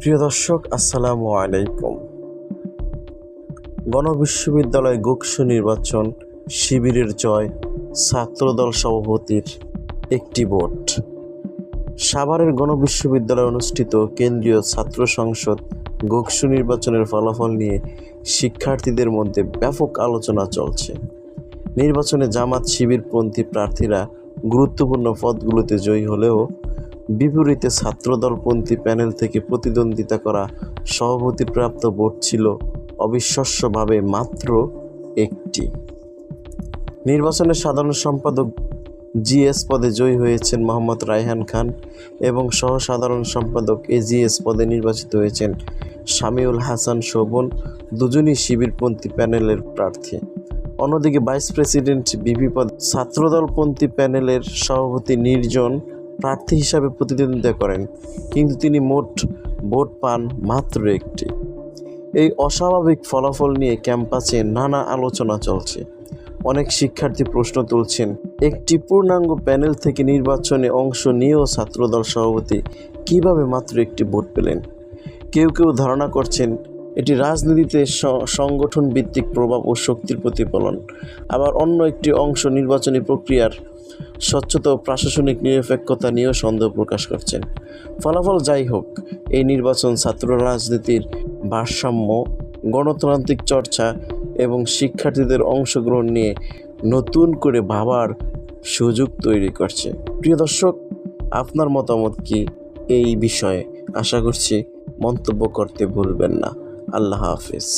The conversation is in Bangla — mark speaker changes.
Speaker 1: প্রিয় দর্শক, আসসালামু আলাইকুম। গণবিশ্ববিদ্যালয় গুকসু নির্বাচন শিবিরের জয় ছাত্রদল সভাপতির একটি ভোট। সাভারের গণবিশ্ববিদ্যালয়ে অনুষ্ঠিত কেন্দ্রীয় ছাত্র সংসদ গোকসু নির্বাচনের ফলাফল নিয়ে শিক্ষার্থীদের মধ্যে ব্যাপক আলোচনা চলছে। নির্বাচনে জামাত শিবিরপন্থী প্রার্থীরা গুরুত্বপূর্ণ পদগুলোতে জয়ী হলেও বিপরীতে ছাত্রদলপন্থী প্যানেল থেকে প্রতিদ্বন্দ্বিতা করা সভাপতিপ্রাপ্ত ভোট ছিল অবিশ্বাস্যভাবে মাত্র একটি। নির্বাচনে সাধারণ সম্পাদক জিএস পদে জয়ী হয়েছেন মোহাম্মদ রায়হান খান এবং সহ সাধারণ সম্পাদক এজিএস পদে নির্বাচিত হয়েছেন শামিউল হাসান শোভন, দুজনই শিবিরপন্থী প্যানেলের প্রার্থী। অন্যদিকে ভাইস প্রেসিডেন্ট বিপি পদ ছাত্রদলপন্থী প্যানেলের সভাপতি নির্জন প্রার্থী হিসাবে প্রতিদ্বন্দ্বিতা করেন, কিন্তু তিনি মোট ভোট পান মাত্র একটি। এই অস্বাভাবিক ফলাফল নিয়ে ক্যাম্পাসে নানা আলোচনা চলছে। অনেক শিক্ষার্থী প্রশ্ন তুলছেন, একটি পূর্ণাঙ্গ প্যানেল থেকে নির্বাচনে অংশ নিয়েও ছাত্রদল সভাপতি কীভাবে মাত্র একটি ভোট পেলেন? কেউ কেউ ধারণা করছেন, এটি রাজনীতিতে সংগঠন ভিত্তিক প্রভাব ও শক্তির প্রতিফলন। আবার অন্য একটি অংশ নির্বাচনী প্রক্রিয়ার স্বচ্ছতা ও প্রশাসনিক নিরপেক্ষতা নিয়েও সন্দেহ প্রকাশ করছেন। ফলাফল যাই হোক, এই নির্বাচন ছাত্র রাজনীতির ভারসাম্য, গণতান্ত্রিক চর্চা এবং শিক্ষার্থীদের অংশগ্রহণ নিয়ে নতুন করে ভাবার সুযোগ তৈরি করছে। প্রিয় দর্শক, আপনার মতামত কি এই বিষয়ে? আশা করছি মন্তব্য করতে ভুলবেন না। আল্লাহ হাফিজ।